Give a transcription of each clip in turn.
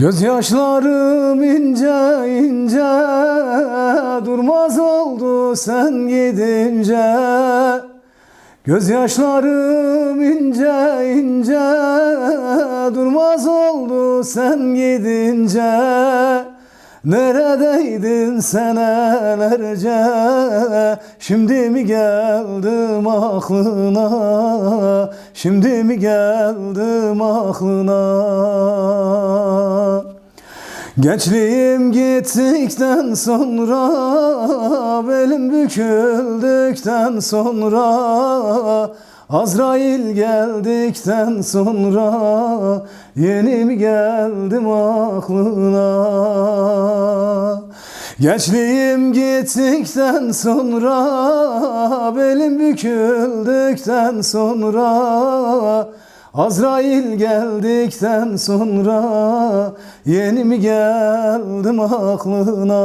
Gözyaşlarım ince ince Durmaz oldu sen gidince. Gözyaşlarım ince ince Durmaz oldu sen gidince Neredeydin senelerce Şimdi mi geldim aklına? Şimdi mi geldim aklına? Gençliğim gittikten sonra Belim büküldükten sonra Azrail geldikten sonra Yeni mi geldim aklına Gençliğim gittikten sonra Belim büküldükten sonra Azrail geldikten sonra Yeni mi geldim aklına?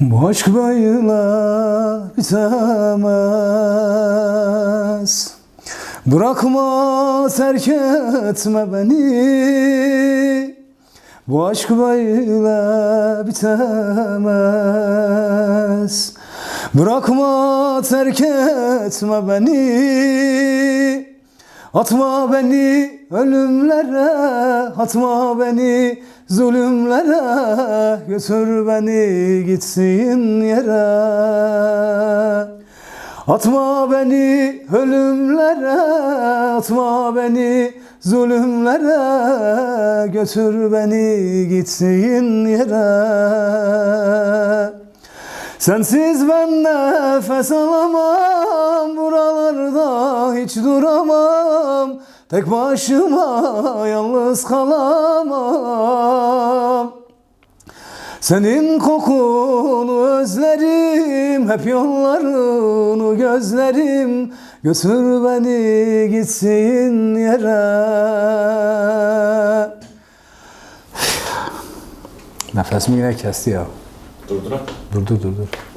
Bu aşk böyle bitemez Bırakma terk etme beni. Bu aşk böyle bitemez. Bırakma terk etme beni. Atma beni ölümlere Atma beni zulümlere. Götür beni gitsin yere Atma beni ölümlere Atma beni zulümlere Götür beni gitsin yere. Sensiz ben nefes alamam Buralarda hiç duramam. Tek başıma yalnız kalamam. Senin kokunu özlerim, hep yollarını gözlerim. Götür beni gitsin yere. Nefesimi yine kesti ya. Durdurak. Dur dur dur dur.